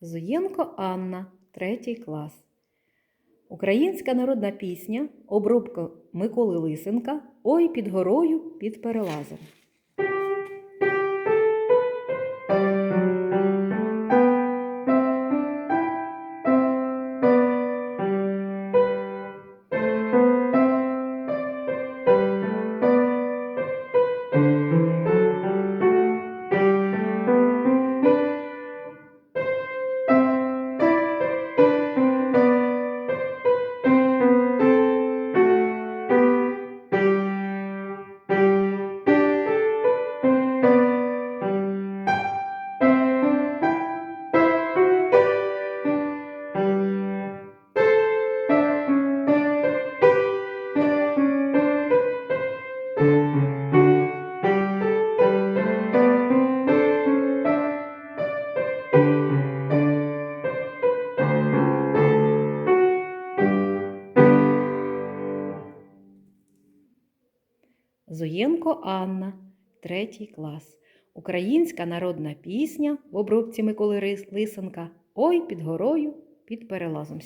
Зуєнко Анна, третій клас. Українська народна пісня, обробка Миколи Лисенка Ой під горою під перелазом. Зуєнко Анна, 3 клас. Українська народна пісня в обробці Миколи Лисенка Ой під горою під перелазом.